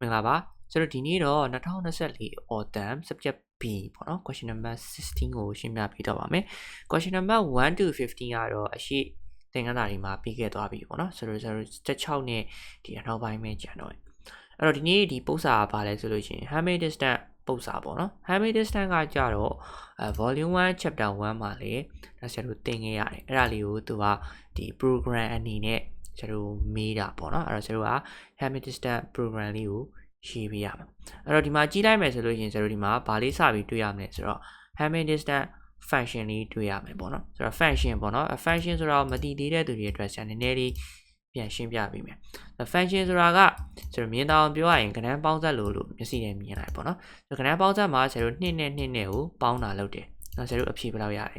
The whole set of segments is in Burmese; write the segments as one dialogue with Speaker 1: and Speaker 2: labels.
Speaker 1: မင်္ဂလာပါကျွန်တော်ဒီနေ့တော့2024 autumn subject B ပေါ့နော် question number 16ကိုရှင်းပြပေးတော့ပါမယ် question number 1 to 15ကတော့အရှိသင်ခန်းစာတွေမှာပြီးခဲ့သွားပြီပေါ့နော်ဆိုတော့ကျွန်တော်16နဲ့ဒီအနောက်ပိုင်းပဲကျန်တော့တယ်အဲ့တော့ဒီနေ့ဒီပု္ပ္ပာကဘာလဲဆိုလို့ရှိရင် Hamid distance ပု္ပ္ပာပေါ့နော် Hamid distance ကကြတော့အဲ volume 1 chapter 1မှာလေဒါဆရာတို့သင်ခဲ့ရတယ်အဲ့ဒါလေးကိုသူကဒီ program အနေနဲ့ ကျွန်တော်မေးတာပေါ့နော်အဲ့တော့ကျွန်တော်က Hamid distance program လေးကိုရေးပေးရမှာအဲ့တော့ဒီမှာကြီးလိုက်မယ်ဆိုလို့ရှိရင်ကျွန်တော်ဒီမှာဘာလေးစပြီးတွေ့ရမလဲဆိုတော့ Hamid distance function လေးတွေ့ရမယ်ပေါ့နော်ဆိုတော့ function ပေါ့နော် function ဆိုတော့မတည်သေးတဲ့သူတွေအတွက်ဆရာနည်းနည်းလေးပြန်ရှင်းပြပေးမယ် function ဆိုတာကကျွန်တော်မြင်တောင်ပြောရရင်ကဏ္ဍပေါင်းဆက်လို့လို့မျက်စိနဲ့မြင်လိုက်ပေါ့နော်ဆိုတော့ကဏ္ဍပေါင်းဆက်မှာကျွန်တော်2နဲ့2နဲ့ကိုပေါင်းတာလုပ်တယ်နော်ကျွန်တော်အဖြေဘယ်လောက်ရလဲ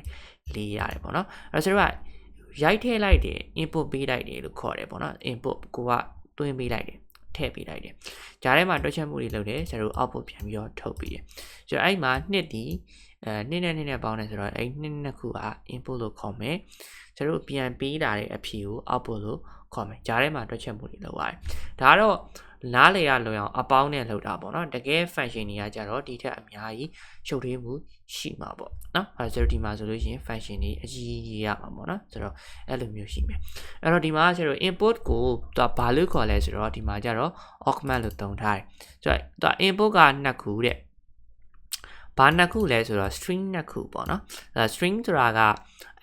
Speaker 1: ၄ရတယ်ပေါ့နော်အဲ့တော့ကျွန်တော်က ရိုက်ထည့်လိုက်တယ် input ပေးလိုက်တယ်လို့ခေါ်တယ်ပေါ့နော် input ကိုကတွင်းပေးလိုက်တယ်ထည့်ပေးလိုက်တယ်။ဂျားထဲမှာတွက်ချက်မှုတွေလုပ်တယ်ကျွန်တော် output ပြန်ပြီးတော့ထုတ်ပေးတယ်။ဆိုတော့အဲ့မှာနှစ်ဒီအဲနှစ်နဲ့နှစ်နဲ့ပေါင်းတယ်ဆိုတော့အဲ့နှစ်နှစ်ခုက input လို့ခေါ်မယ်။ကျွန်တော်ပြန်ပေးလာတဲ့အဖြေကို output လို့ခေါ်မယ်။ဂျားထဲမှာတွက်ချက်မှုတွေလုပ်ရတယ်။ဒါကတော့ နားလေရလွန်အောင်အပေါင်းနဲ့လုပ်တာပေါ့နော်တကယ် function တွေကကြတော့ဒီထက်အများကြီးရှုပ်ထွေးမှုရှိမှာပေါ့နော်အဲဆိုတော့ဒီမှာဆိုလို့ရှိရင် function တွေအကြီးကြီးရမှာပေါ့နော်ဆိုတော့အဲ့လိုမျိုးရှိမယ်အဲ့တော့ဒီမှာကျတော့ input ကိုသူကဘာလို့ခေါ်လဲဆိုတော့ဒီမှာကျတော့ augment လို့သုံးထားတယ်ဆိုတော့သူက input ကနှစ်ခုတဲ့ဘာနှစ်ခုလဲဆိုတော့ string နှစ်ခုပေါ့နော်အဲ string ဆိုတာက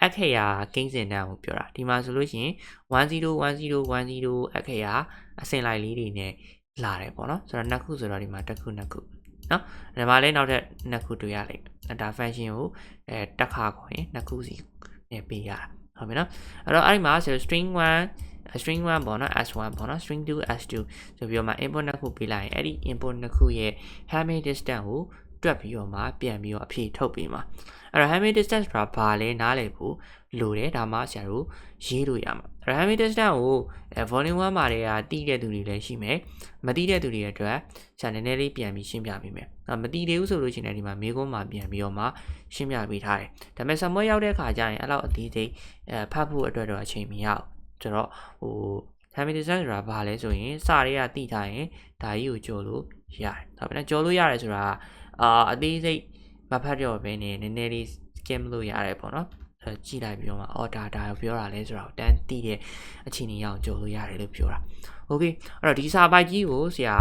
Speaker 1: အခရာကိန်းစဉ်တန်းကိုပြောတာဒီမှာဆိုလို့ရှိရင်101010အခရာအစင်လိုက်လေးတွေနဲ့လာတယ်ပေါ့နော်ဆိုတော့နှစ်ခုဆိုတော့ဒီမှာတစ်ခုနှစ်ခုနော်ဒီမှာလည်းနောက်ထပ်နှစ်ခုတွေ့ရလိမ့်မယ်ဒါ function ကိုအဲတက်ခါခေါ်ရင်နှစ်ခုစီနဲ့ပေးရတာဟုတ်ပြီနော်အဲ့တော့အဲ့ဒီမှာဆို string 1 string 1ပေါ့နော် s1 ပေါ့နော် string 2 s2 ဆိုပြီးတော့မှ input နှစ်ခုပေးလိုက်ရင်အဲ့ဒီ input နှစ်ခုရဲ့ hamid distance ကို တွက်ပြီးတော့မှပြန်ပြီးတော့အဖြေထုတ်ပေးမှာအဲ့တော့ hamid distance ဆိုတာဘာလဲနားလည်ဖို့လိုတယ်ဒါမှဆရာတို့ရေးလို့ရမှာအဲ့တော့ hamid distance ကို volume 1မှာတည်းကတီးတဲ့သူတွေလည်းရှိမယ်မတီးတဲ့သူတွေအတွက်ဆရာနည်းနည်းလေးပြန်ပြီးရှင်းပြပေးမယ်အဲ့မတီးသေးဘူးဆိုလို့ရှိရင်ဒီမှာမေးခွန်းမှာပြန်ပြီးတော့မှရှင်းပြပေးထားတယ်ဒါပေမဲ့ဆမွေးရောက်တဲ့အခါကျရင်အဲ့လောက်အသေးသေးအဲဖတ်ဖို့အတွက်တော့အချိန်မရဘူးဆိုတော့ဟို hamid distance ဆိုတာဘာလဲဆိုရင်စတွေကတိထားရင်ဒါကြီးကိုကြော်လို့ရတယ်ဒါပေမဲ့ကြော်လို့ရတယ်ဆိုတာ အာအသေးစိတ်မဖတ်တော့ဘဲနဲ့နည်းနည်းလေး skim လုပ်ရတယ်ပေါ့နော်ကြည့်လိုက်ပြီးတော့မှအော်ဒါဒါပြောတာလဲဆိုတော့တန်းသိတဲ့အခြေအနေရောက်ကြိုလို့ရတယ်လို့ပြောတာ။ Okay အဲ့တော့ဒီစာပိုက်ကြီးကိုဆရာ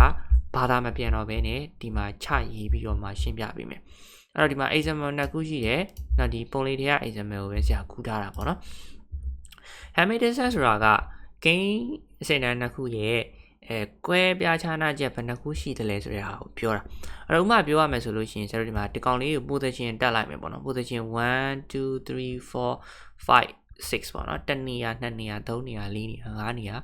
Speaker 1: ဘာသာမပြန်တော့ဘဲနဲ့ဒီမှာချရေးပြီးတော့မှရှင်းပြပေးမယ်။အဲ့တော့ဒီမှာ example နှစ်ခုရှိတယ်။နောက်ဒီပုံလေးတွေက example ကိုပဲဆရာကူးထားတာပေါ့နော်။ Hamilton ဆိုတာက gain အစင်တန်းနှစ်ခုရဲ့ အဲကွဲပြားခြားနာချက်ဘယ်နှခုရှိတယ်လဲဆိုတဲ့ဟာကိုပြောတာအဲ့တော့ဥမာပြောရမယ်ဆိုလို့ရှိရင်ကျွန်တော်ဒီမှာဒီကောင်လေးကို position တက်လိုက်မယ်ပေါ့နော် position 1 2 3 4 5 6ပေါ့နော်တနေရာ2နေရာ3နေရာ4နေရာ5နေရာ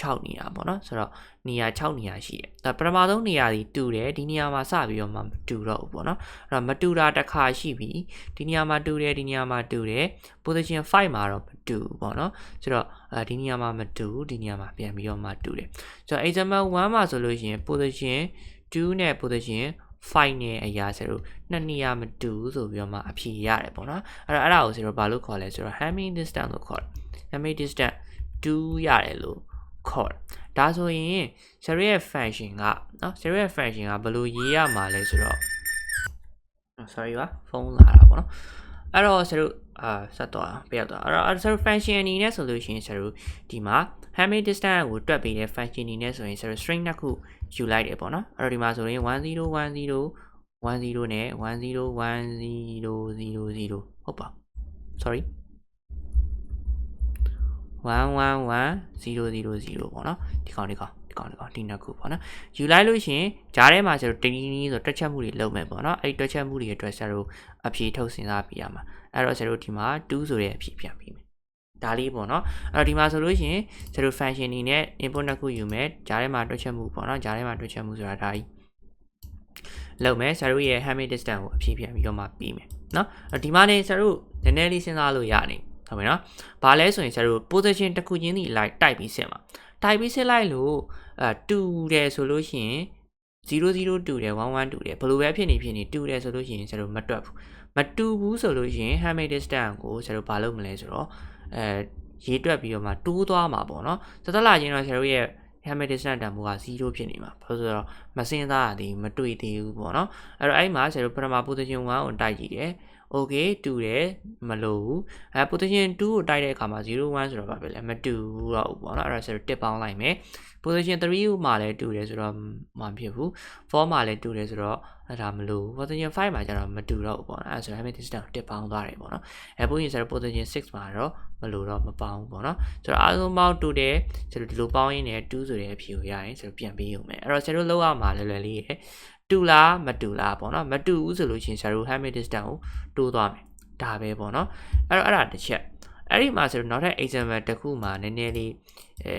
Speaker 1: 6နေရာပေါ့နော်ဆိုတော့နေရာ6နေရာရှိတယ်ဒါပထမဆုံးနေရာကြီးတူတယ်ဒီနေရာမှာစပြီးတော့မှမတူတော့ဘူးပေါ့နော်အဲ့တော့မတူတာတစ်ခါရှိပြီဒီနေရာမှာတူတယ်ဒီနေရာမှာတူတယ် position 5မှာတော့မတူဘူးပေါ့နော်ဆိုတော့အဲဒီနေရာမှာမတူဒီနေရာမှာပြန်ပြီးတော့မှတူတယ်ဆိုတော့ example 1မှာဆိုလို့ရှိရင် position 2နဲ့ position 5နဲ့အရာဆိုတော့နှစ်နေရာမတူဆိုပြီးတော့မှအဖြေရတယ်ပေါ့နော်အဲ့တော့အဲ့ဒါကိုဆိုတော့ဘာလို့ခေါ်လဲဆိုတော့ Hamming distance လို့ခေါ်တယ် Hamming distance 2ရတယ်လို့ ခေါ်တယ်ဒါဆိုရင်ဆရာရဲ့ function ကနော်ဆရာရဲ့ function ကဘယ်လိုရေးရမှာလဲဆိုတော့ sorry ပါဖုန်းလာတာပေါ့နော်အဲ့တော့ဆရာတို့အာဆက်သွားပြရသွားအဲ့တော့ဆရာတို့ function အနေနဲ့ဆိုလို့ရှိရင်ဆရာတို့ဒီမှာ Hamming distance ကိုတွက်ပေးတဲ့ function အနေနဲ့ဆိုရင်ဆရာတို့ string တစ်ခုယူလိုက်တယ်ပေါ့နော်အဲ့တော့ဒီမှာဆိုရင်1010 10နဲ့101000ဟုတ်ပါ sorry 11100ပေါ့နော်ဒီကောင်ဒီကောင်ဒီကောင်ဒီကောင်ဒီနှစ်ခုပေါ့နော်ယူလိုက်လို့ရှင်ဂျားထဲမှာကျတော့တင်းတင်းဆိုတွက်ချက်မှုတွေလုပ်မယ်ပေါ့နော်အဲ့ဒီတွက်ချက်မှုတွေအတွက်ဆရာတို့အဖြေထုတ်စဉ်းစားပြရမှာအဲ့တော့ဆရာတို့ဒီမှာ2ဆိုတဲ့အဖြေပြန်ပြီးမယ်ဒါလေးပေါ့နော်အဲ့တော့ဒီမှာဆိုလို့ရှိရင်ဆရာတို့ function နေနဲ့ input နှစ်ခုယူမယ်ဂျားထဲမှာတွက်ချက်မှုပေါ့နော်ဂျားထဲမှာတွက်ချက်မှုဆိုတာဒါကြီးလုပ်မယ်ဆရာတို့ရဲ့ hamid distance ကိုအဖြေပြန်ပြီးတော့မှပြီးမယ်နော်ဒီမှာနေဆရာတို့နည်းနည်းလေးစဉ်းစားလို့ရနေ ဟုတ်ပြီနော်။ဘာလဲဆိုရင်ကျတို့ position တစ်ခုချင်းစီလိုက်တိုက်ပြီးစစ်မှာ။တိုက်ပြီးစစ်လိုက်လို့အဲတူတယ်ဆိုလို့ရှိရင်00တူတယ်11တူတယ်ဘယ်လိုပဲဖြစ်နေဖြစ်နေတူတယ်ဆိုလို့ရှိရင်ကျတို့မတွက်ဘူး။မတူဘူးဆိုလို့ရှိရင် Hamid distance ကိုကျတို့ဘာလုပ်မလဲဆိုတော့အဲရေးတွက်ပြီးတော့မှတိုးသွားမှာပေါ့နော်။သတ္တလာချင်းတော့ကျတို့ရဲ့ hammer distance တန်ဖိုးက0ဖြစ်နေမှာဘာလို့ဆိုတော့မစင်းသားရသေးမတွေ့သေးဘူးပေါ့နော်အဲ့တော့အဲ့မှာဆရာတို့ပထမ position 1ကိုတိုက်ကြည့်တယ် okay တူတယ်မလို့ဘူးအဲ position 2ကိုတိုက်တဲ့အခါမှာ01ဆိုတော့ဘာဖြစ်လဲမတူတော့ဘူးပေါ့နော်အဲ့ဒါဆိုတော့တစ်ပေါင်းလိုက်မယ် position 3ကိုမှလည်းတူတယ်ဆိုတော့မဖြစ်ဘူး4မှာလည်းတူတယ်ဆိုတော့အဲ့ဒါမလို့ position 5မှာကျတော့မတူတော့ဘူးပေါ့နော်အဲ့ဒါဆိုတော့ hammer distance ကိုတစ်ပေါင်းသွားတယ်ပေါ့နော်အဲပို့ရင်ဆိုတော့ position 6မှာတော့မလို့တော့မပေါင်းဘူးပေါ့နော်ဆိုတော့အားလုံးပေါင်းတူတယ်ဆိုတော့ဒီလိုပေါင်းရင်းနဲ့2ဆိုတဲ့အဖြေကိုရရင်ဆိုတော့ပြန်ပေးရုံပဲအဲ့တော့ဆရာတို့လောက်ရမှာလွယ်လွယ်လေးရယ် တူလားမတူလားပေါ့နော်မတူဘူးဆိုလို့ရှိရင်ဆရာတို့ hammer distance ကိုတိုးသွားမယ်ဒါပဲပေါ့နော်အဲ့တော့အဲ့ဒါတစ်ချက်အဲ့ဒီမှာဆိုတော့နောက်ထပ် example တစ်ခုမှာနည်းနည်းလေးအဲ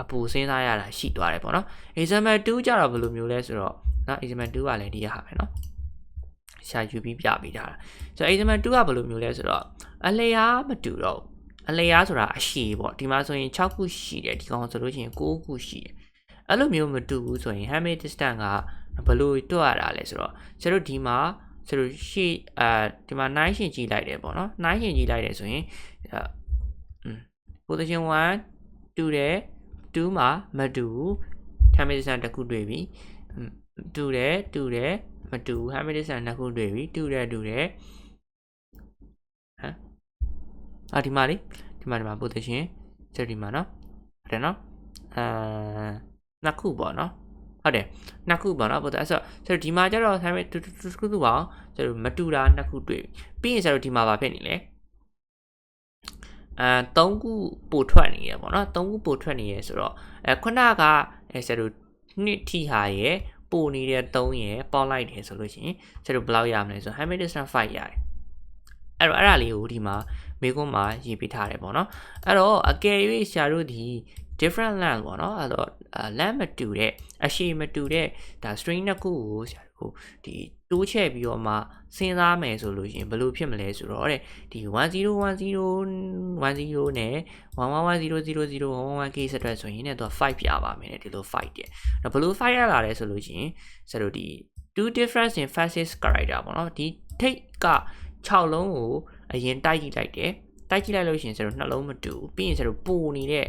Speaker 1: အပူစဉ်းစားရတာရှိသွားတယ်ပေါ့နော် example 2ကြတော့ဘယ်လိုမျိုးလဲဆိုတော့နော် example 2ကလည်းဒီရဟာပဲနော်ရှာယူပြီးပြပေးထားတာဆိုတော့ example 2ကဘယ်လိုမျိုးလဲဆိုတော့အလျားမတူတော့အလျားဆိုတာအရှိပေါ့ဒီမှာဆိုရင်6ခုရှိတယ်ဒီကောင်ဆိုလို့ရှိရင်9ခုရှိတယ်အဲ့လိုမျိုးမတူဘူးဆိုရင် hammer distance က ဘယ်လိုတွက်ရတာလဲဆိုတော့ကျတို့ဒီမှာဆိုတော့ရှေ့အာဒီမှာ9ရှင်ကြည့်လိုက်တယ်ပေါ့နော်9ရှင်ကြည့်လိုက်တယ်ဆိုရင်အမ် position 1တူတယ်2မှာမတူဘူး hammer distance တစ်ခုတွေ့ပြီတူတယ်တူတယ်မတူဘူး hammer distance နှစ်ခုတွေ့ပြီတူတယ်တူတယ်ဟမ်အာဒီမှာလေဒီမှာဒီမှာ position ကျဒီမှာနော်ဟုတ်တယ်နော်အာနှစ်ခုပေါ့နော် ဟုတ်တယ်နှစ်ခုပေါ့နော်ပို့အဲ့ဆိုဆိုတော့ဒီမှာကျတော့ hammer တူတူတူတူပါကျတော့မတူတာနှစ်ခုတွေ့ပြီပြီးရင်ကျတော့ဒီမှာဘာဖြစ်နေလဲအဲ၃ခုပို့ထွက်နေရပေါ့နော်၃ခုပို့ထွက်နေရဆိုတော့အဲခုနကအဲကျတော့နှစ်ထိဟာရဲ့ပို့နေတဲ့3ရယ်ပေါက်လိုက်တယ်ဆိုလို့ရှိရင်ကျတော့ဘယ်လောက်ရမလဲဆိုတော့ hammer distance 5ရတယ်အဲ့တော့အဲ့ဒါလေးကိုဒီမှာမေကွန်းမှာရေးပေးထားတယ်ပေါ့နော်အဲ့တော့အကယ်၍ဆရာတို့ဒီ different length ပေါ့နော်အဲ့တော့ length မတူတဲ့အရှိမတူတဲ့ဒါ string နှစ်ခုကိုဆရာတို့ဒီတိုးချဲ့ပြီးတော့မှစဉ်းစားမယ်ဆိုလို့ရှိရင်ဘယ်လိုဖြစ်မလဲဆိုတော့တဲ့ဒီ101010နဲ့ 11100011k ဆက်တွက်ဆိုရင်လည်းသူက5ပြပါမယ်တဲ့ဒီလို5တဲ့အဲ့ဘယ်လို5ရလာလဲဆိုလို့ရှိရင်ဆရာတို့ဒီ two difference in faces character ပေါ့နော်ဒီထိတ်က6လုံးကိုအရင်တိုက်ကြည့်လိုက်တယ်တိုက်ကြည့်လိုက်လို့ရှိရင်ဆရာတို့နှလုံးမတူဘူးပြီးရင်ဆရာတို့ပိုနေတဲ့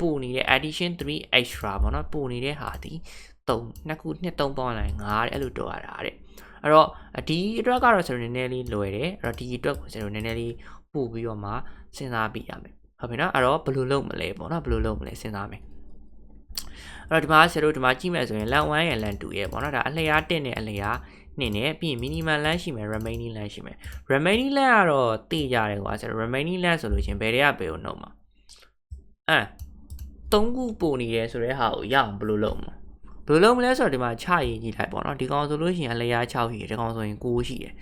Speaker 1: ပူနေတဲ့ addition 3 extra ပေါ့နော်ပူနေတဲ့ဟာဒီ3နှစ်ခုနှစ်3ပေါင်းလိုက်5တဲ့အဲ့လိုတော့ရတာတဲ့အဲ့တော့ဒီအတွက်ကတော့ကျွန်တော်နည်းနည်းလေးလွယ်တယ်အဲ့တော့ဒီအတွက်ကိုကျွန်တော်နည်းနည်းလေးပို့ပြီးတော့မှစဉ်းစားပြရမယ်ဟုတ်ပြီနော်အဲ့တော့ဘယ်လိုလုပ်မလဲပေါ့နော်ဘယ်လိုလုပ်မလဲစဉ်းစားမယ်အဲ့တော့ဒီမှာဆရာတို့ဒီမှာကြည့်မယ်ဆိုရင် LAN 1ရဲ့ LAN 2ရဲ့ပေါ့နော်ဒါအလျား1နဲ့အလျား2နဲ့ပြီးရင် minimum LAN ရှိမယ် remaining LAN ရှိမယ် remaining LAN ကတော့သိကြတယ်ကွာဆရာတို့ remaining LAN ဆိုလို့ရှင်ဘယ်တွေကဘယ်ကိုနှုတ်မှာအဲ 3ခုပို့နေရဲဆိုတဲ့ဟာကိုရအောင်ဘယ်လိုလုပ်မလဲဘယ်လိုလုပ်မလဲဆိုတော့ဒီမှာချရေးကြည့်လိုက်ပေါ့နော်ဒီကောင်ဆိုလို့ရှိရင်အလျား6ရှိတယ်ဒီကောင်ဆိုရင်9ရှိတယ်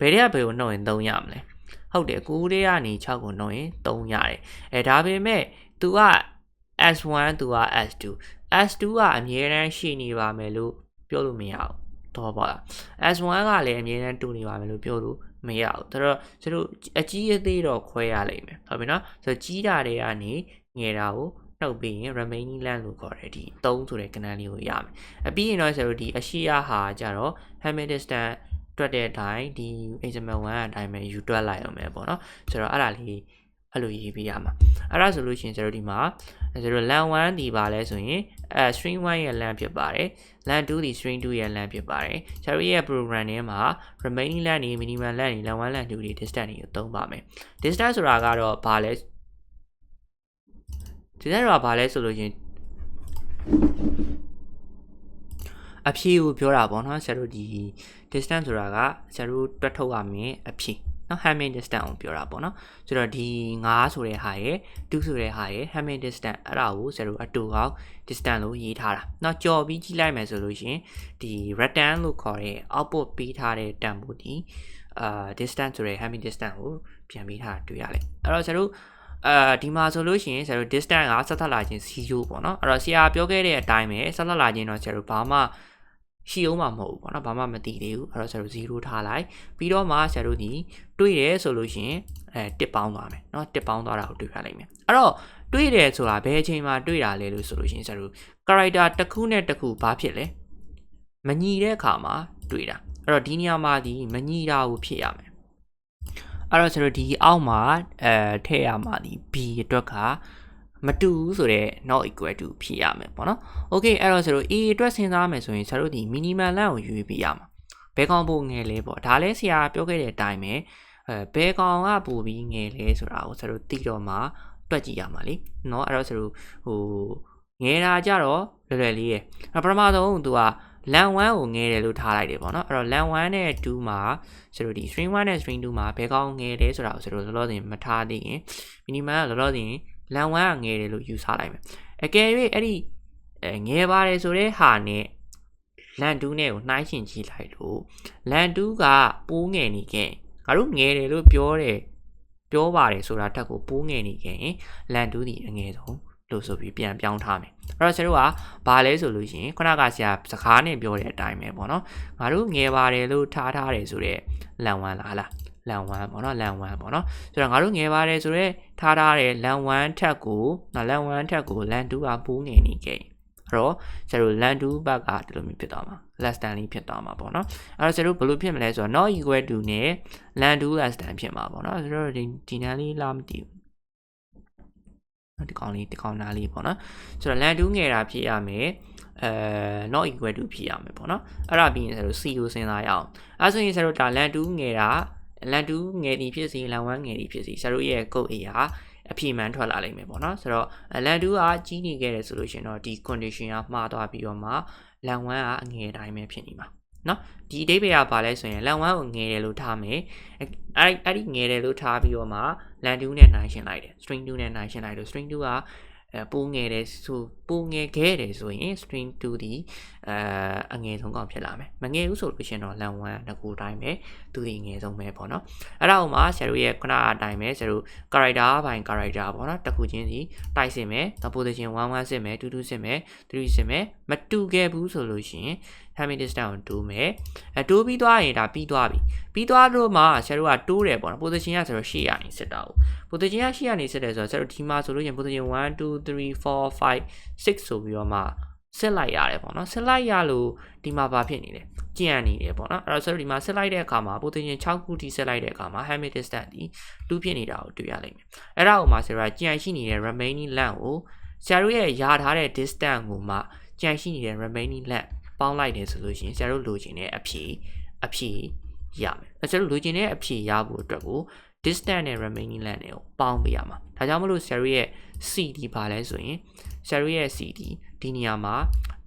Speaker 1: ဘယ်တွေကဘယ်ကိုနှုတ်ရင်3ရမလဲဟုတ်တယ်9တွေကနေ6ကိုနှုတ်ရင်3ရတယ်အဲဒါပေမဲ့ तू က S1 तू က S2 S2 ကအမြဲတမ်းရှိနေပါမယ်လို့ပြောလို့မရဘူးတော့ပါလား S1 ကလည်းအမြဲတမ်းတူနေပါမယ်လို့ပြောလို့မရဘူးဒါတော့ကျတို့အကြီးအသေးတော့ခွဲရလိမ့်မယ်ဟုတ်ပြီနော်ဆိုတော့ကြီးတာတွေကနေငယ်တာကို နှုတ်ပြီးရင် remaining land လို့ခေါ်တယ်ဒီ3ဆိုတဲ့ကဏ္ဍလေးကိုရမယ်အပြီးရင်တော့ဆိုတော့ဒီအရှိရဟာကြတော့ Hamilton distance တွက်တဲ့အတိုင်းဒီ example 1အတိုင်းပဲယူတွက်လိုက်အောင်ပဲပေါ့နော်ဆိုတော့အဲ့ဒါလေးအဲ့လိုရေးပေးရမှာအဲ့ဒါဆိုလို့ရှိရင်ကျွန်တော်ဒီမှာကျွန်တော် LAN 1ဒီပါလဲဆိုရင်အဲ string 1ရဲ့ LAN ဖြစ်ပါတယ် LAN 2ဒီ string 2ရဲ့ LAN ဖြစ်ပါတယ်ကျွန်တော်ရဲ့ program ထဲမှာ remaining LAN တွေ minimum LAN တွေ LAN 1 LAN 2တွေ distance တွေကိုသုံးပါမယ် distance ဆိုတာကတော့ဘာလဲ distance ဆိုတာဘာလဲဆိုလို့ရှင်အဖြေကိုပြောတာပေါ့နော်ဆရာတို့ဒီ distance ဆိုတာကဆရာတို့တွက်ထုတ်ရမယ်အဖြေနော် Hamming distance ကိုပြောတာပေါ့နော်ဆိုတော့ဒီ9ဆိုတဲ့ဟာရယ်2ဆိုတဲ့ဟာရယ် Hamming distance အဲ့ဒါကိုဆရာတို့အတူကောက် distance လို့ရေးထားတာနော်ကြော်ပြီးကြည့်လိုက်မယ်ဆိုလို့ရှင်ဒီ return လို့ခေါ်တဲ့ output ပေးထားတဲ့တန်ဖိုးဒီအာ distance ဆိုတဲ့ Hamming distance ကိုပြန်ပေးထားတာတွေ့ရလိမ့်အဲ့တော့ဆရာတို့ အာဒီမှာဆိုလို့ရှိရင်ဆရာတို့ distance ကဆက်သက်လာခြင်း zero ပေါ့နော်အဲ့တော့ဆရာပြောခဲ့တဲ့အတိုင်းပဲဆက်သက်လာခြင်းတော့ဆရာတို့ဘာမှရှိအောင်မှာမဟုတ်ဘူးပေါ့နော်ဘာမှမသိသေးဘူးအဲ့တော့ဆရာတို့0ထားလိုက်ပြီးတော့မှဆရာတို့ဒီတွေးတယ်ဆိုလို့ရှင်အဲတစ်ပေါင်းသွားမယ်နော်တစ်ပေါင်းသွားတာကိုတွေ့ရလိမ့်မယ်အဲ့တော့တွေးတယ်ဆိုတာဘယ်အချိန်မှာတွေးတာလဲလို့ဆိုလို့ရှင်ဆရာတို့ character တစ်ခုနဲ့တစ်ခုဘာဖြစ်လဲမညီတဲ့အခါမှာတွေးတာအဲ့တော့ဒီနေရာမှာဒီမညီတာကိုဖြစ်ရမယ် အဲ့တော့ဆရာတို့ဒီအောက်မှာအဲထည့်ရမှာဒီ B အတွက်က မတူဘူးဆိုတော့ not equal to ဖြစ်ရမယ်ပေါ့နော် okay အဲ့တော့ဆိုတော့ a အတွက်စဉ်းစားမယ်ဆိုရင်ဆရာတို့ဒီ minimum length ကိုယူပြီးရမှာဘယ်ကောင်ပိုငယ်လဲပေါ့ဒါလဲဆရာပြောခဲ့တဲ့အတိုင်းပဲအဲဘယ်ကောင်ကပိုပြီးငယ်လဲဆိုတာကိုဆရာတို့သိတော့မှတွက်ကြည့်ရမှာလीเนาะအဲ့တော့ဆရာတို့ဟိုငယ်တာကြတော့လွယ်လွယ်လေးရယ်ပထမဆုံးသူက lan 1ကိုငယ်တယ်လို့ထားလိုက်တယ်ပေါ့နော်အဲ့တော့ lan 1နဲ့2မှာဆိုတော့ဒီ string 1နဲ့ string 2မှာဘယ်ကောင်ငယ်တယ်ဆိုတာကိုဆိုတော့လောလောဆယ်မထားသေးရင် minimum ကလောလောဆယ် lan 1ကငယ်တယ်လို့ယူဆလိုက်မယ်အကယ်၍အဲ့ဒီငယ်ပါတယ်ဆိုတဲ့ဟာနဲ့ lan 2နဲ့ကိုနှိုင်းယှဉ်ကြည့်လိုက်လို့ lan 2ကပိုးငယ်နေခဲ့ငါတို့ငယ်တယ်လို့ပြောတယ်ပြောပါတယ်ဆိုတာတက်ကိုပိုးငယ်နေခဲ့ရင် lan 2ဒီအငယ်ဆုံး လို့ဆိုပြီးပြန်ပြောင်းထားမယ်အဲ့တော့ဆရာတို့ကဘာလဲဆိုလို့ရှိရင်ခုနကဆရာစကားနဲ့ပြောတဲ့အတိုင်းပဲပေါ့နော်ငါတို့ငယ်ပါတယ်လို့ထားထားတယ်ဆိုတော့လန်ဝမ်လားလားလန်ဝမ်ပေါ့နော်လန်ဝမ်ပေါ့နော်ဆိုတော့ငါတို့ငယ်ပါတယ်ဆိုတော့ထားထားတဲ့လန်ဝမ်ထက်ကိုနော်လန်ဝမ်ထက်ကိုလန်2ကပိုးငယ်နေခဲ့အဲ့တော့ဆရာတို့ lan 2ဘက်ကဒီလိုမျိုးဖြစ်သွားမှာ less than လေးဖြစ်သွားမှာပေါ့နော်အဲ့တော့ဆရာတို့ဘယ်လိုဖြစ်မလဲဆိုတော့ not equal to နဲ့ lan 2 less than ဖြစ်မှာပေါ့နော်ဆိုတော့ဒီဒီနန်းလေးလားမသိဘူး ဒီကောင်လေးဒီကောင်နားလေးပေါ့နော်ဆိုတော့ lan 2ငယ်တာဖြစ်ရမယ်အဲ not equal to ဖြစ်ရမယ်ပေါ့နော်အဲ့ဒါပြီးရင်ဆိုတော့ c ကိုစဉ်းစားရအောင်အဲဆိုရင်ဆိုတော့ဒါ lan 2ငယ်တာ lan 2ငယ်သည်ဖြစ်စီ lan 1ငယ်သည်ဖြစ်စီဆရာတို့ရဲ့ code A ဟာအပြည့်မှန်ထွက်လာလိမ့်မယ်ပေါ့နော်ဆိုတော့ lan 2ကကြီးနေခဲ့တယ်ဆိုလို့ရှိရင်တော့ဒီ condition ကမှားသွားပြီးတော့မှ lan 1ကအငယ်တိုင်းပဲဖြစ်နေမှာ နော်ဒီအဓိပ္ပာယ်ကဘာလဲဆိုရင် lan 1ကိုငယ်တယ်လို့ထားမယ်အဲ့အဲ့ဒီငယ်တယ်လို့ထားပြီးတော့မှ lan 2နဲ့နိုင်ရှင်းလိုက်တယ် string 2နဲ့နိုင်ရှင်းလိုက်လို့ string 2ကအဲပိုးငယ်တယ်ဆိုပိုးငယ်ခဲ့တယ်ဆိုရင် string 2ဒီအဲအငယ်ဆုံးကောင်ဖြစ်လာမယ်မငယ်ဘူးဆိုလို့ရှိရင်တော့ lan 1ငကူတိုင်းပဲသူဒီငယ်ဆုံးပဲပေါ့နော်အဲ့ဒါဥမှာဆရာတို့ရဲ့ခုနအတိုင်းပဲဆရာတို့ character ဘိုင် character ပေါ့နော်တစ်ခုချင်းစီတိုက်စစ်မယ် position 1 1စစ်မယ်2 2စစ်မယ်3စစ်မယ်မတူခဲ့ဘူးဆိုလို့ရှိရင် timing distance ကိုတိုးမယ်အဲတိုးပြီးသွားရင်ဒါပြီးသွားပြီပြီးသွားလို့မှဆရာတို့ကတိုးတယ်ပေါ့နော် position ကဆိုတော့ရှေ့ရနေစစ်တာကို position ကရှေ့ရနေစစ်တယ်ဆိုတော့ဆရာတို့ဒီမှာဆိုလို့ရင် position 1 2 3 4 5 6ဆိုပြီးတော့မှဆက်လိုက်ရတယ်ပေါ့နော်ဆက်လိုက်ရလို့ဒီမှာဘာဖြစ်နေလဲကြံ့နေတယ်ပေါ့နော်အဲ့တော့ဆရာတို့ဒီမှာဆက်လိုက်တဲ့အခါမှာ position 6ခုထိဆက်လိုက်တဲ့အခါမှာ hamid distance ဒီ2ဖြစ်နေတာကိုတွေ့ရလိမ့်မယ်အဲ့ဒါကိုမှဆရာကကြံ့ရှိနေတဲ့ remaining length ကိုဆရာတို့ရဲ့ရထားတဲ့ distance ကိုမှကြံ့ရှိနေတဲ့ remaining length ပေါင်းလိုက်တယ်ဆိုလို့ရှိရင်ဆရာတို့လိုချင်တဲ့အဖြေအဖြေရမယ်။ဆရာတို့လိုချင်တဲ့အဖြေရဖို့အတွက်ကို distance နဲ့ remaining length တွေကိုပေါင်းပေးရမှာ။ဒါကြောင့်မလို့ဆရာတို့ရဲ့ CD ပါလဲဆိုရင်ဆရာတို့ရဲ့ CD ဒီနေရာမှာ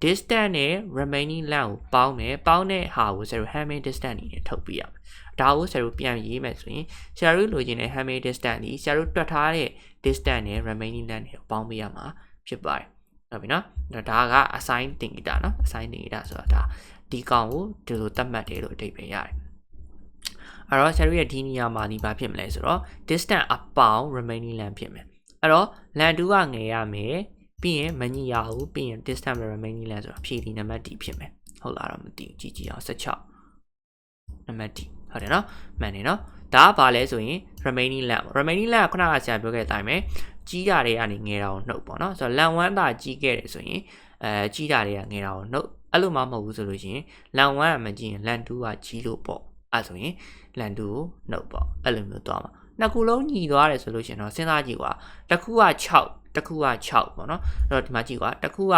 Speaker 1: distance နဲ့ remaining length ကိုပေါင်းတယ်။ပေါင်းတဲ့ဟာကိုဆရာတို့ Hamming distance အနေနဲ့ထုတ်ပေးရမယ်။ဒါကိုဆရာတို့ပြန်ရေးမယ်ဆိုရင်ဆရာတို့လိုချင်တဲ့ Hamming distance ဒီဆရာတို့တွက်ထားတဲ့ distance နဲ့ remaining length တွေကိုပေါင်းပေးရမှာဖြစ်ပါတယ်။ ဟုတ်ပြီနော်ဒါက assign တင်ကြတာနော် assign တင်ကြတာဆိုတာဒါဒီကောင်ကိုဒီလိုသတ်မှတ်တယ်လို့အဓိပ္ပာယ်ရတယ်အဲ့တော့ Sherry ရဲ့ဒီနေရာမှာဒီဘာဖြစ်မလဲဆိုတော့ distance အပေါင်း remaining length ဖြစ်မယ်အဲ့တော့ length 2ကငယ်ရမယ်ပြီးရင်မညီရဘူးပြီးရင် distance remaining length ဆိုတာဖြည့်ဒီနံပါတ် D ဖြစ်မယ်ဟုတ်လားတော့မသိဘူးကြည့်ကြည့်အောင်16နံပါတ် D ဟုတ်တယ်နော်မှန်တယ်နော်ဒါကဘာလဲဆိုရင် remaining length remaining length ခုနကဆရာပြောခဲ့တဲ့အတိုင်းပဲ ကြီးတာတွေကနေငယ်တာကိုနှုတ်ပေါ့နော်ဆိုတော့လန်1တာကြီးခဲ့တယ်ဆိုရင်အဲကြီးတာတွေကငယ်တာကိုနှုတ်အဲ့လိုမှမဟုတ်ဘူးဆိုလို့ရှိရင်လန်1ကမကြီးရင်လန်2ကကြီးလို့ပေါ့အဲ့ဆိုရင်လန်2ကိုနှုတ်ပေါ့အဲ့လိုမျိုးသွားမှာနှစ်ခုလုံးညီသွားတယ်ဆိုလို့ရှိရင်တော့စဉ်းစားကြည့်ကွာတစ်ခုက6တစ်ခုက6ပေါ့နော်အဲ့တော့ဒီမှာကြည့်ကွာတစ်ခုက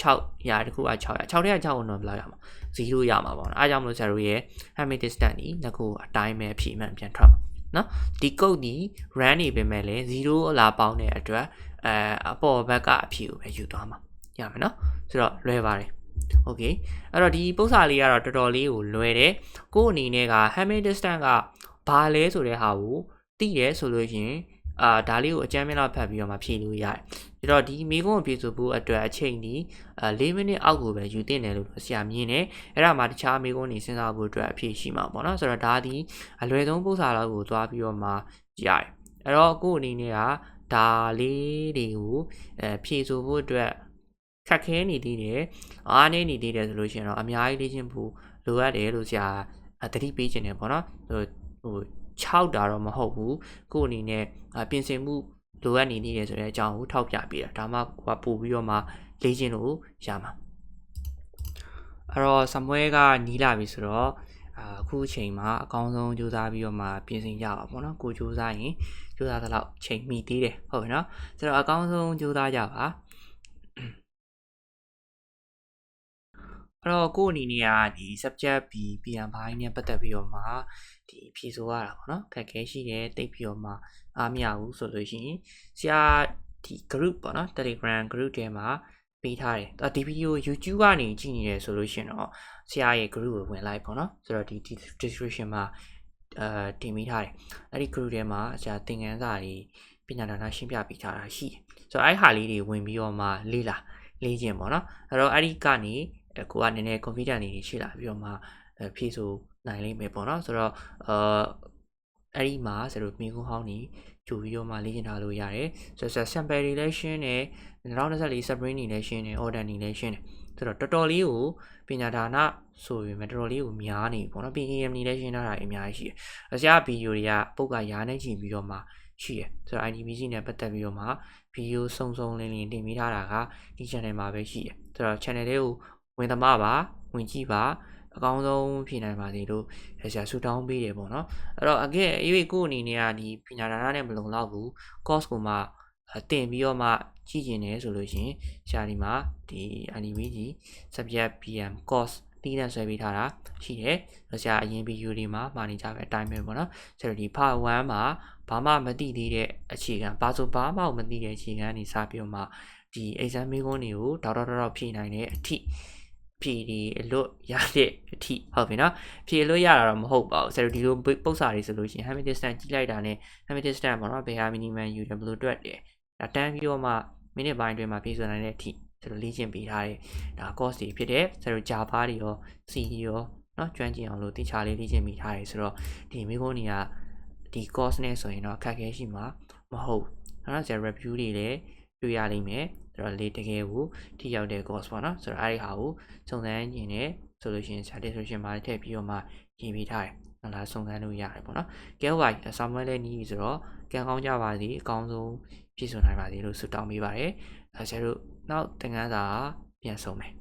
Speaker 1: 6ရာတစ်ခုက6ရာ6ထဲက6ကိုတော့ဘယ်လောက်ရမှာ0ရမှာပေါ့နော်အားကြောင့်မလို့ဆရာတို့ရဲ့ Hamid distance ဒီနှစ်ခုအတိုင်းပဲဖြည့်မှန်ပြန်ထွက်မှာ နော်ဒီကုတ်ညီ run နေပေမဲ့လည်း0အလာပေါင်းတဲ့အတွက်အဲအပေါ်ဘက်ကအဖြေကိုပဲယူသွားမှာရမယ်နော်ဆိုတော့လွယ်ပါတယ် okay အဲ့တော့ဒီပုစာလေးကတော့တော်တော်လေးကိုလွယ်တယ်ကို့အနေနဲ့က Hamming distance ကဘာလဲဆိုတဲ့ဟာကိုသိတယ်ဆိုလို့ရှင်အာဒါလေးကိုအကြမ်းမျက်လောက်ဖတ်ပြီးတော့မှဖြည့်လို့ရတယ် ဒါတော့ဒီမိကုန်းကိုဖြည့်ဆိုဖို့အတွက်အချိန်ဒီအာ၄မိနစ်အောက်ကိုပဲယူတင်တယ်လို့ဆရာမြင်တယ်။အဲ့ဒါမှတခြားမိကုန်းနေစဉ်းစားဖို့အတွက်အဖြည့်ရှိမှာပေါ့နော်။ဆိုတော့ဒါဒီအလွယ်ဆုံးပို့စာလောက်ကိုသွားပြီးတော့မှရတယ်။အဲ့တော့ကို့အနေနဲ့ကဒါလေးတွေကိုအဲဖြည့်ဆိုဖို့အတွက်ခက်ခဲနေသေးတယ်။အားနေနေသေးတယ်ဆိုလို့ရှိရင်တော့အများကြီးလေ့ကျင့်ဖို့လိုအပ်တယ်လို့ဆရာသတိပေးခြင်းတယ်ပေါ့နော်။ဟိုဟို6တာတော့မဟုတ်ဘူးကို့အနေနဲ့ပြင်ဆင်မှု လိုအပ်နေသေးတယ်ဆိုတဲ့အကြောင်းကိုထောက်ပြပေးတာဒါမှကိုကပို့ပြီးတော့မှလေ့ကျင့်လို့ရမှာအဲ့တော့ဆမွဲကနီးလာပြီဆိုတော့အခုအချိန်မှာအကောင်းဆုံးကြိုးစားပြီးတော့မှပြင်ဆင်ကြပါပေါ့နော်ကိုကြိုးစားရင်ကြိုးစားသလောက်ချိန်မိသေးတယ်ဟုတ်ပြီနော်ဆိုတော့အကောင်းဆုံးကြိုးစားကြပါအဲ့တော့ကို့အနေနဲ့ကဒီ subject B PM ဘိုင်းနဲ့ပတ်သက်ပြီးတော့မှ ဒီဖြေဆိုရတာပေါ့နော်ခက်ခဲရှိတယ်တိတ်ပြီးတော့မှအားမရဘူးဆိုလို့ရှိရင်ဆရာဒီ group ပေါ့နော် Telegram group ထဲမှာပေးထားတယ်။ဒီဗီဒီယို YouTube ကနေကြည့်နေတယ်ဆိုလို့ရှိရင်တော့ဆရာရဲ့ group ကိုဝင်လိုက်ပေါ့နော်။ဆိုတော့ဒီ description မှာအဲတင်ပေးထားတယ်။အဲ့ဒီ group ထဲမှာဆရာသင်ခန်းစာတွေပညာဒါနရှင်းပြပေးထားတာရှိတယ်။ဆိုတော့အဲ့ဟာလေးတွေဝင်ပြီးတော့မှလေ့လာလေ့ကျင့်ပေါ့နော်။အဲ့တော့အဲ့ဒီကနေကိုကနည်းနည်း confident လေးတွေရှိလာပြီးတော့မှဖြည့်ဆို နိုင်လိမ့်မယ်ပေါ့နော်ဆိုတော့အာအဲ့ဒီမှာဆိုတော့မိကုန်းဟောင်းနေကြိုပြီးတော့မှလေ့ကျင့်ထားလို့ရတယ်ဆိုတော့ sample relation နဲ့2024 spring နေလည်းရှင်းတယ် order နေလည်းရှင်းတယ်ဆိုတော့တော်တော်လေးကိုပညာဒါနဆိုရင်မတော်တော်လေးကိုများနေပေါ့နော် PEM နေလည်းရှင်းထားတာအများကြီးရှိတယ်။အစရဗီဒီယိုတွေကပုတ်ကရားနေချင်ပြီးတော့မှရှိတယ်။ဆိုတော့ IDBC နဲ့ပတ်သက်ပြီးတော့မှဗီဒီယိုစုံစုံလင်းလင်းတင်ပေးထားတာကဒီ channel မှာပဲရှိတယ်။ဆိုတော့ channel လေးကိုဝင်သမားပါဝင်ကြည့်ပါ အကောင်းဆုံးဖြေနိုင်ပါစေလို့ဆရာဆူတောင်းပေးတယ်ပေါ့နော်အဲ့တော့အကဲအရွေကိုအနေနဲ့ကဒီပညာဒါနနဲ့မလုံလောက်ဘူး course ကိုမှတင်ပြီးတော့မှကြည့်ကျင်တယ်ဆိုလို့ရှိရင်ဆရာဒီမှာဒီ anime ကြီး subject PM course တီးတဲ့ဆွဲပေးထားတာရှိတယ်။ဆရာအရင်ဗီဒီယိုတွေမှာမှာနေကြပဲအတိုင်းပဲပေါ့နော်။ဆိုတော့ဒီ part 1မှာဘာမှမသိသေးတဲ့အခြေခံဘာဆိုဘာမှမသိတဲ့အခြေခံနေစပြီးတော့မှဒီ exam မေးခွန်းတွေကိုတောက်တောက်တောက်ဖြေနိုင်တဲ့အထိ ဖြေဒီအလွတ်ရတဲ့အထိဟုတ်ပြီနော်ဖြေအလွတ်ရတာတော့မဟုတ်ပါဘူးဆိုတော့ဒီလိုပု္ပ္ပစာတွေဆိုလို့ရှိရင် Hamilton distance ကြီးလိုက်တာနဲ့ Hamilton distance ပေါ့နော်ဘယ်ဟာ minimum ယူတယ်ဘယ်လိုတွက်တယ်ဒါတန်းပြီးတော့မှမိနစ်ပိုင်းအတွင်းမှာဖြေဆိုနိုင်တဲ့အထိဆိုတော့လေ့ကျင့်ပေးထားတဲ့ဒါ course တွေဖြစ်တဲ့ဆိုတော့ Java တွေရော C ရောเนาะကျွမ်းကျင်အောင်လို့တခြားလေးလေ့ကျင့်ပေးထားတယ်ဆိုတော့ဒီမိကုန်းတွေကဒီ course နဲ့ဆိုရင်တော့အခက်အခဲရှိမှာမဟုတ်เนาะဆရာ review တွေလည်းတွေ့ရလိမ့်မယ် ဆိုတော့လေတကယ်ကိုထိရောက်တဲ့ course ပေါ့နော်ဆိုတော့အဲ့ဒီဟာကိုစုံစမ်းခြင်းနဲ့ဆိုလို့ရှိရင် satisfaction မှာထည့်ပြီးတော့မှရေးပေးထားတယ်ဟုတ်လားစုံစမ်းလို့ရတယ်ပေါ့နော်ကဲဝိုင်ဆောင်းမလဲနီးပြီဆိုတော့ကံကောင်းကြပါစေအကောင်းဆုံးပြည့်စုံနိုင်ပါစေလို့ဆုတောင်းပေးပါတယ်အဲဆရာတို့နောက်သင်ခန်းစာပြန်ဆုံးမယ်